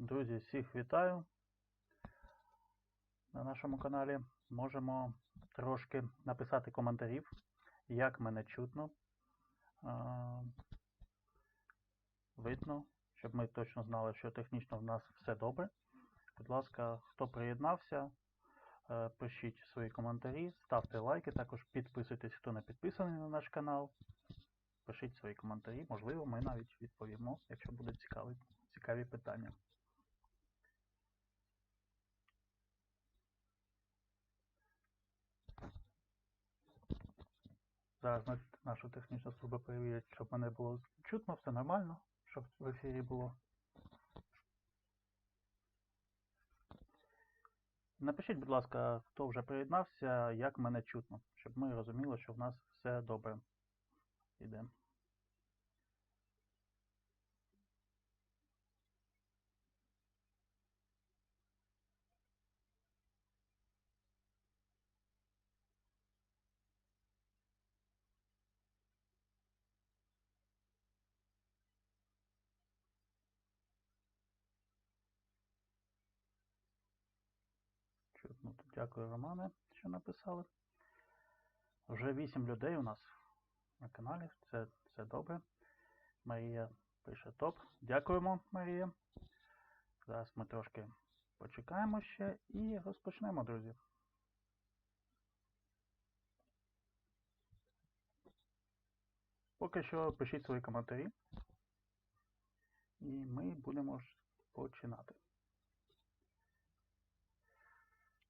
Друзі, всіх вітаю на нашому каналі. Можемо трошки написати коментарів, як мене чутно, видно, щоб ми точно знали, що технічно в нас все добре. Будь ласка, хто приєднався, е, пишіть свої коментарі, ставте лайки, також підписуйтесь, хто не підписаний на наш канал. Пишіть свої коментарі, можливо, ми навіть відповімо, якщо будуть цікаві, цікаві питання. Зараз на- наша технічна служба перевірить, щоб мене було чутно, все нормально, щоб в ефірі було. Напишіть, будь ласка, хто вже приєднався, як мене чутно, щоб ми розуміли, що в нас все добре іде. Чутно. Тут Дякую, Романе, що написали. Вже 8 людей у нас на каналі. Це, це добре. Марія пише топ. Дякуємо, Марія. Зараз ми трошки почекаємо ще і розпочнемо, друзі. Поки що пишіть свої коментарі. І ми будемо починати.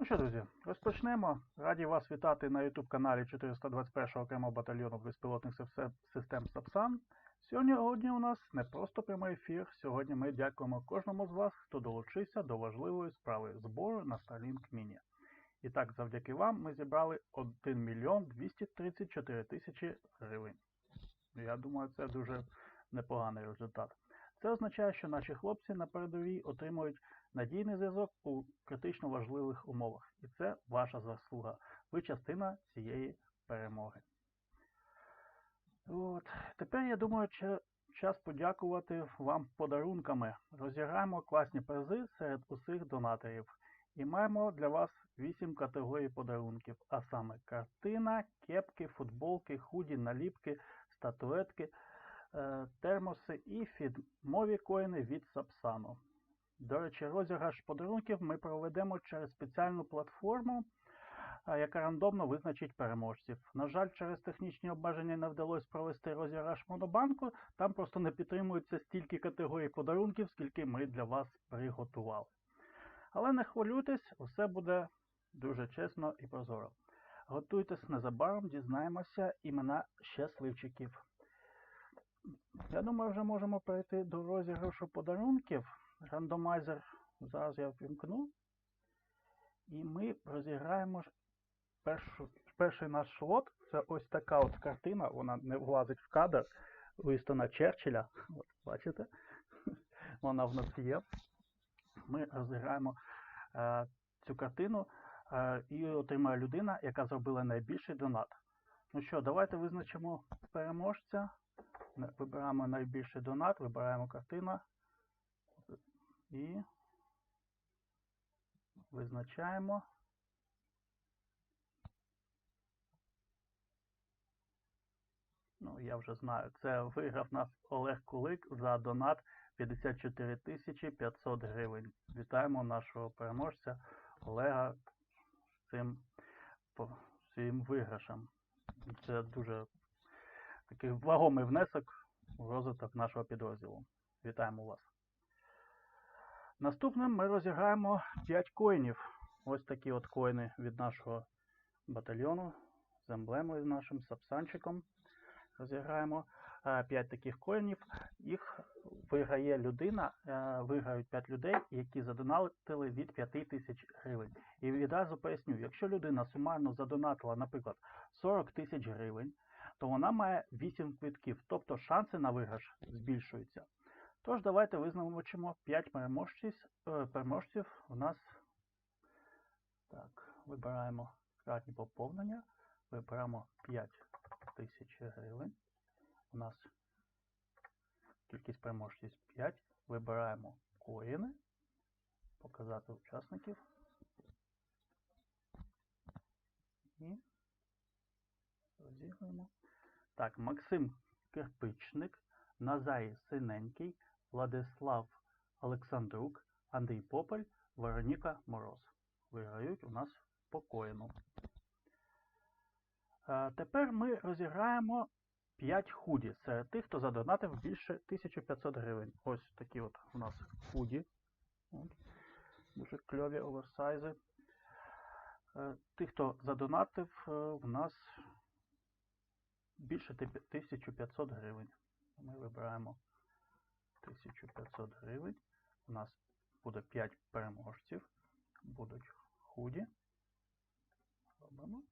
Ну що, друзі, розпочнемо. Раді вас вітати на YouTube каналі 421-го окремого батальйону безпілотних систем САПСАН. Сьогодні у нас не просто прямий ефір. Сьогодні ми дякуємо кожному з вас, хто долучився до важливої справи збору на Starlink Mini. І так, завдяки вам ми зібрали 1 мільйон 234 тисячі гривень. Я думаю, це дуже непоганий результат. Це означає, що наші хлопці на передовій отримують надійний зв'язок у критично важливих умовах. І це ваша заслуга. Ви частина цієї перемоги. От. Тепер я думаю, час подякувати вам подарунками. Розіграємо класні призи серед усіх донаторів. І маємо для вас 8 категорій подарунків, а саме картина, кепки, футболки, худі, наліпки, статуетки, е, термоси і фідмові коїни від Сапсану. До речі, розіграш подарунків ми проведемо через спеціальну платформу, яка рандомно визначить переможців. На жаль, через технічні обмеження не вдалося провести розіграш монобанку. Там просто не підтримується стільки категорій подарунків, скільки ми для вас приготували. Але не хвилюйтесь, все буде дуже чесно і прозоро. Готуйтесь незабаром, дізнаємося імена щасливчиків. Я думаю, вже можемо перейти до розіграшу подарунків. Рандомайзер зараз я ввімкну. І ми розіграємо першу, перший наш лот. Це ось така от картина, вона не влазить в кадр Уістона Черчилля. От, бачите? Вона в нас є. Ми розіграємо е, цю картину е, і отримає людина, яка зробила найбільший донат. Ну що, давайте визначимо переможця. Вибираємо найбільший донат, вибираємо картина і визначаємо. Ну, я вже знаю. Це виграв нас Олег Кулик за донат 54 тисячі 500 гривень. Вітаємо нашого переможця Олега з цим, цим виграшем. Це дуже такий вагомий внесок у розвиток нашого підрозділу. Вітаємо вас. Наступним ми розіграємо 5 коїнів. Ось такі от коїни від нашого батальйону з емблемою з нашим сапсанчиком. Розіграємо 5 таких коїнів. Їх виграє людина, е, виграють 5 людей, які задонатили від 5 тисяч гривень. І відразу поясню, якщо людина сумарно задонатила, наприклад, 40 тисяч гривень, то вона має 8 квитків, тобто шанси на виграш збільшуються. Тож давайте визначимо 5 переможців. е, переможців. У нас так, вибираємо кратні поповнення, вибираємо 5 тисяч гривень. У нас кількість переможців 5. Вибираємо коїни показати учасників. І розіграємо. Так, Максим Кирпичник, Назарій Синенький, Владислав Олександрук, Андрій Попель, Вероніка Мороз. Виграють у нас по коїну. Е, Тепер ми розіграємо 5 худі серед тих, хто задонатив більше 1500 гривень. Ось такі от у нас худі. Дуже кльові оверсайзи. Е, Тих, хто задонатив, е, в нас більше 1500 гривень. Ми вибираємо 1500 гривень. У нас буде 5 переможців. Будуть худі. Робимо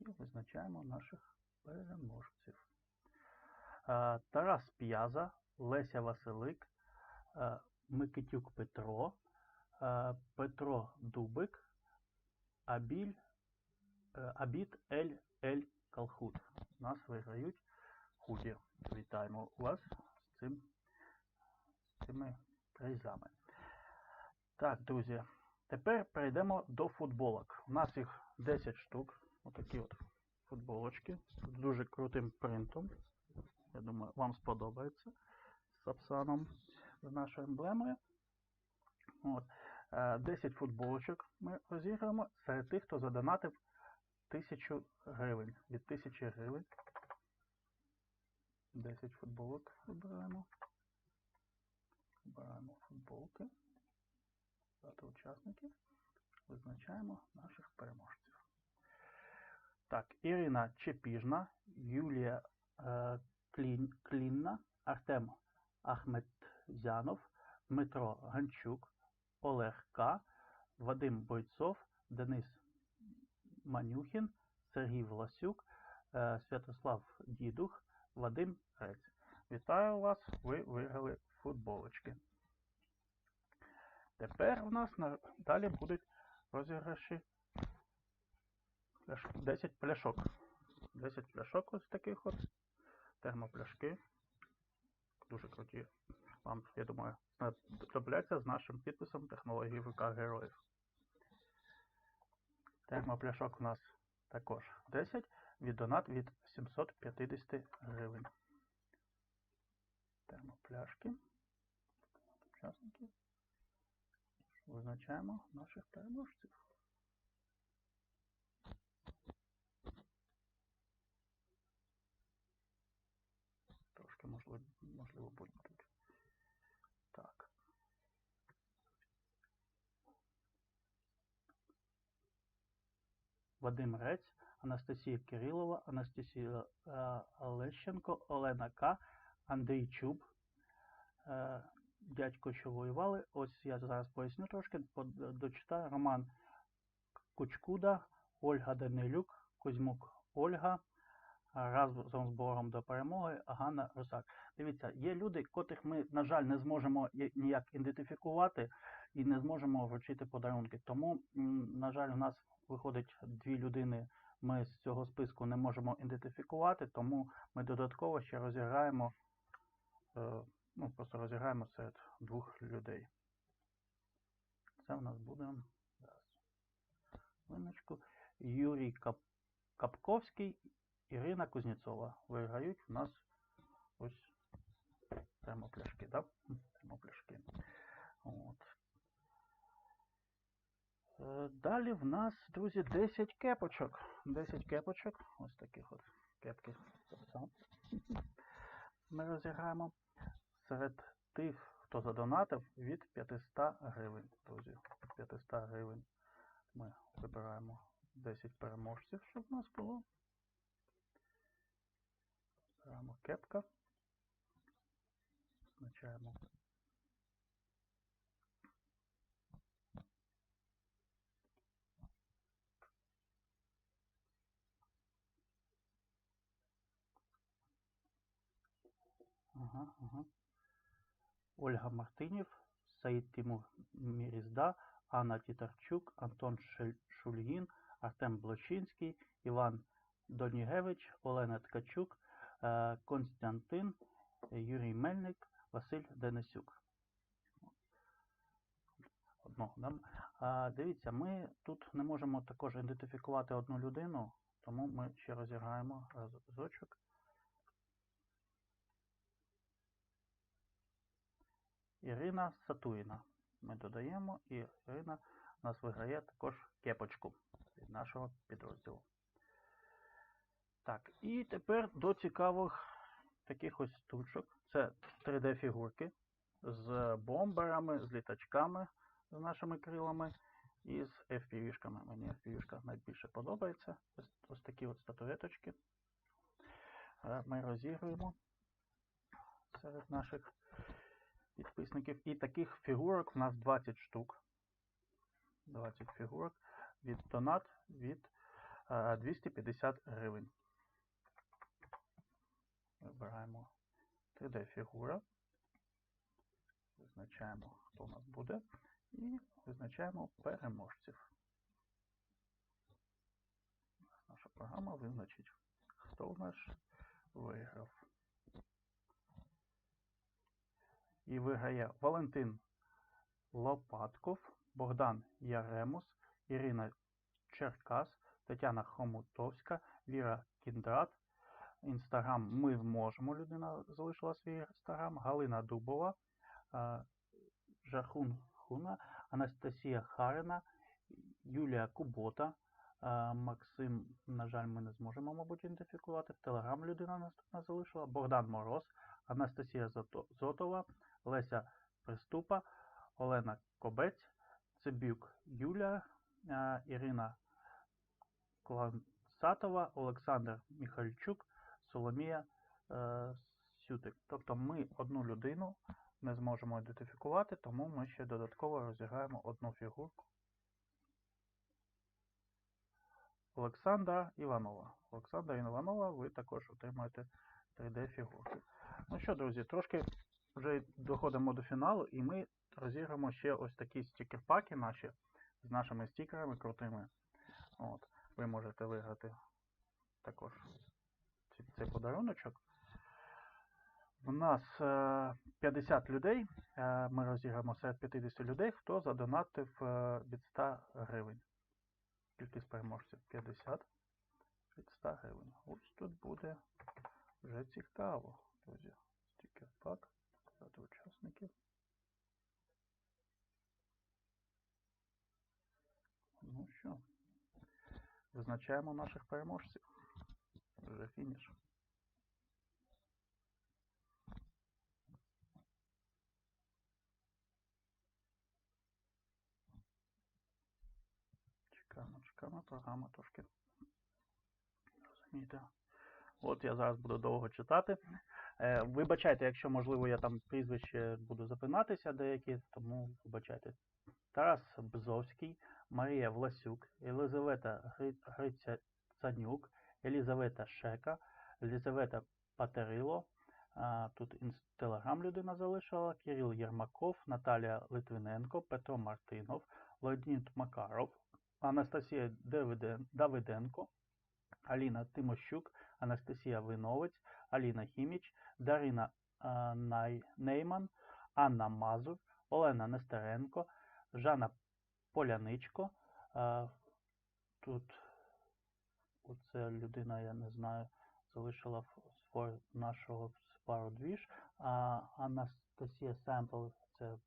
і визначаємо наших переможців. Е, Тарас П'яза, Леся Василик, е, Микитюк Петро, е, Петро Дубик, Абіль, Абіт Ель Ель Калхут. Нас виграють худі. Вітаємо вас з цим цими призами. Так, друзі, тепер перейдемо до футболок. У нас їх 10 штук. Отакі от футболочки з дуже крутим принтом. Я думаю, вам сподобається з сапсаном з нашою емблемою. От. е, 10 футболочок ми розіграємо серед тих, хто задонатив 1000 гривень. Від 1000 гривень. 10 футболок вибираємо. Вибираємо футболки. Дати учасників. Визначаємо наших переможців. Так, Ірина Чепіжна, Юлія е, Клін, Клінна, Артем Ахметзянов, Дмитро Ганчук, Олег К, Вадим Бойцов, Денис Манюхін, Сергій Власюк, е, Святослав Дідух, Вадим Рець. Вітаю вас! Ви виграли футболочки. Тепер у нас на, далі будуть розіграші 10 пляшок. 10 пляшок ось таких от. Термопляшки. Дуже круті. Вам, я думаю, знадобляться з нашим підписом технології ВК Героїв. Термопляшок у нас також 10. Від донат від 750 гривень. Термопляшки. Учасники. Визначаємо наших переможців. Трошки можливо, можливо будемо тут. Так. Вадим Рець, Анастасія Кирилова, Анастасія е, Лещенко, Олена К, Андрій Чуб. Е, дядько, що воювали. Ось я зараз поясню трошки, дочитаю. Роман Кучкуда, Ольга Данилюк, Кузьмук Ольга. Разом з Богом до перемоги Ганна Русак. Дивіться, є люди, котрих ми, на жаль, не зможемо ніяк ідентифікувати і не зможемо вручити подарунки. Тому, на жаль, у нас виходить дві людини. Ми з цього списку не можемо ідентифікувати, тому ми додатково ще розіграємо, ну, просто розіграємо серед двох людей. Це у нас буде зараз. Юрій Кап... Капковський, Ірина Кузнєцова. Виграють у нас ось термопляшки, так? Термопляшки. От. Е, Далі в нас, друзі, 10 кепочок. 10 кепочок. Ось таких от кепки. Тобто, Ми розіграємо серед тих, хто задонатив від 500 гривень. Друзі, від 500 гривень ми вибираємо 10 переможців, щоб у нас було. Беремо кепка. Значаємо. Ага, ага. Ольга Мартинів, Саїд Тимур Мірізда, Анна Тітарчук, Антон Шульгін, Артем Блочинський, Іван Донігевич, Олена Ткачук, е, Константин, Юрій Мельник, Василь Денисюк. Одного. Дивіться, ми тут не можемо також ідентифікувати одну людину, тому ми ще розіграємо разочок. Ірина Сатуїна. Ми додаємо, і Ірина у нас виграє також кепочку від нашого підрозділу. Так, і тепер до цікавих таких ось штучок. Це 3D-фігурки з бомберами, з літачками, з нашими крилами і з FPV-шками. Мені FPV-шка найбільше подобається. Ось, ось такі от статуеточки. Е, Ми розігруємо серед наших підписників. І таких фігурок у нас 20 штук. 20 фігурок від донат від е, 250 гривень. Вибираємо 3D-фігура. Визначаємо, хто у нас буде. І визначаємо переможців. Наша програма визначить, хто у нас виграв. І виграє Валентин Лопатков, Богдан Яремус, Ірина Черкас, Тетяна Хомутовська, Віра Кіндрат. Інстаграм ми можемо. Людина залишила свій інстаграм. Галина Дубова, Жахун Хуна, Анастасія Харина, Юлія Кубота. Максим, на жаль, ми не зможемо, мабуть, ідентифікувати. Телеграм людина наступна залишила. Богдан Мороз, Анастасія Зотова, Леся Приступа, Олена Кобець, Цибюк Юлія, Ірина Клансатова, Олександр Міхальчук, Соломія е, Сютик. Тобто ми одну людину не зможемо ідентифікувати, тому ми ще додатково розіграємо одну фігурку. Олександра Іванова. Олександра Іванова, ви також отримаєте 3D-фігурки. Ну що, друзі, трошки вже доходимо до фіналу, і ми розіграємо ще ось такі стікер-паки наші з нашими стікерами крутими. От. Ви можете виграти також цей подаруночок. У нас 50 людей. Ми розіграємо серед 50 людей, хто задонатив від 100 гривень. Кількість переможців 50 від 100 гривень. Ось тут буде вже цікаво, друзі. Стікер пак, показати учасників. Ну що, визначаємо наших переможців. Вже фініш. Чекаємо, чекаємо, програма трошки. Розумієте? От я зараз буду довго читати. Е, вибачайте, якщо, можливо, я там прізвище буду запинатися деякі, тому вибачайте. Тарас Бзовський, Марія Власюк, Єлизавета Гриця Цанюк, Елізавета Шека, Елізавета Патерило. А, тут телеграм людина залишила, Кирил Єрмаков, Наталія Литвиненко, Петро Мартинов, Леонід Макаров, Анастасія Давиденко, Аліна Тимощук, Анастасія Виновець, Аліна Хіміч, Дарина Най, Нейман, Анна Мазур, Олена Нестеренко, Жанна Поляничко. А, тут оце людина, я не знаю, залишила нашого пару двіж. А Анастасія Семпл, це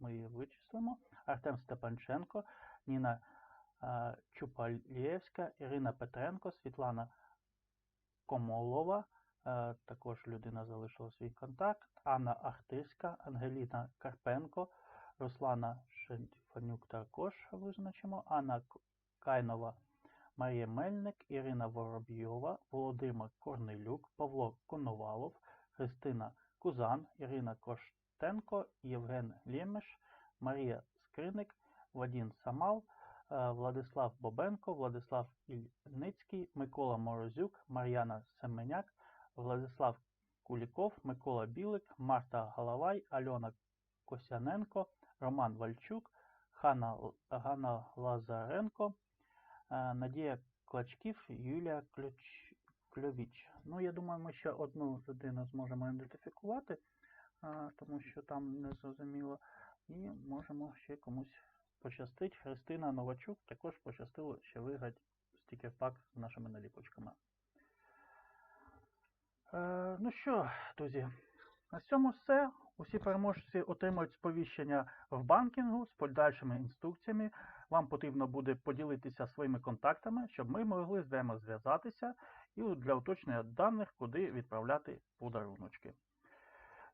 ми її вичислимо. Артем Степанченко, Ніна Чупалєвська, Ірина Петренко, Світлана Комолова. А, також людина залишила свій контакт. Анна Ахтирська, Ангеліна Карпенко, Руслана Шентіфанюк також визначимо. Анна Кайнова. Марія Мельник, Ірина Воробйова, Володимир Корнелюк, Павло Коновалов, Христина Кузан, Ірина Коштенко, Євген Лємеш, Марія Скриник, Вадін Самал, Владислав Бобенко, Владислав Ільницький, Микола Морозюк, Мар'яна Семеняк, Владислав Куліков, Микола Білик, Марта Галавай, Альона Косяненко, Роман Вальчук, Хана, Ганна Лазаренко, Надія Клачків, Юлія Ключ... Кльовіч. Ну, я думаю, ми ще одну людину зможемо ідентифікувати, тому що там не зрозуміло. І можемо ще комусь пощастить. Христина Новачук також пощастило ще виграти стікер-пак з нашими наліпочками. Е, ну що, друзі, на цьому все. Усі переможці отримують сповіщення в банкінгу з подальшими інструкціями. Вам потрібно буде поділитися своїми контактами, щоб ми могли з вами зв'язатися і для уточнення даних, куди відправляти подаруночки.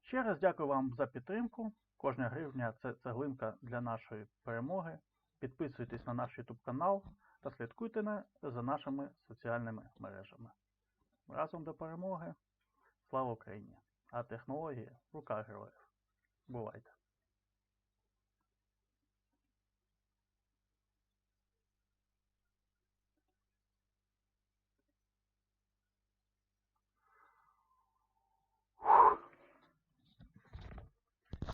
Ще раз дякую вам за підтримку. Кожна гривня це цеглинка для нашої перемоги. Підписуйтесь на наш YouTube канал та слідкуйте за нашими соціальними мережами. Разом до перемоги. Слава Україні! А технології в руках героїв. Бувайте! Whew.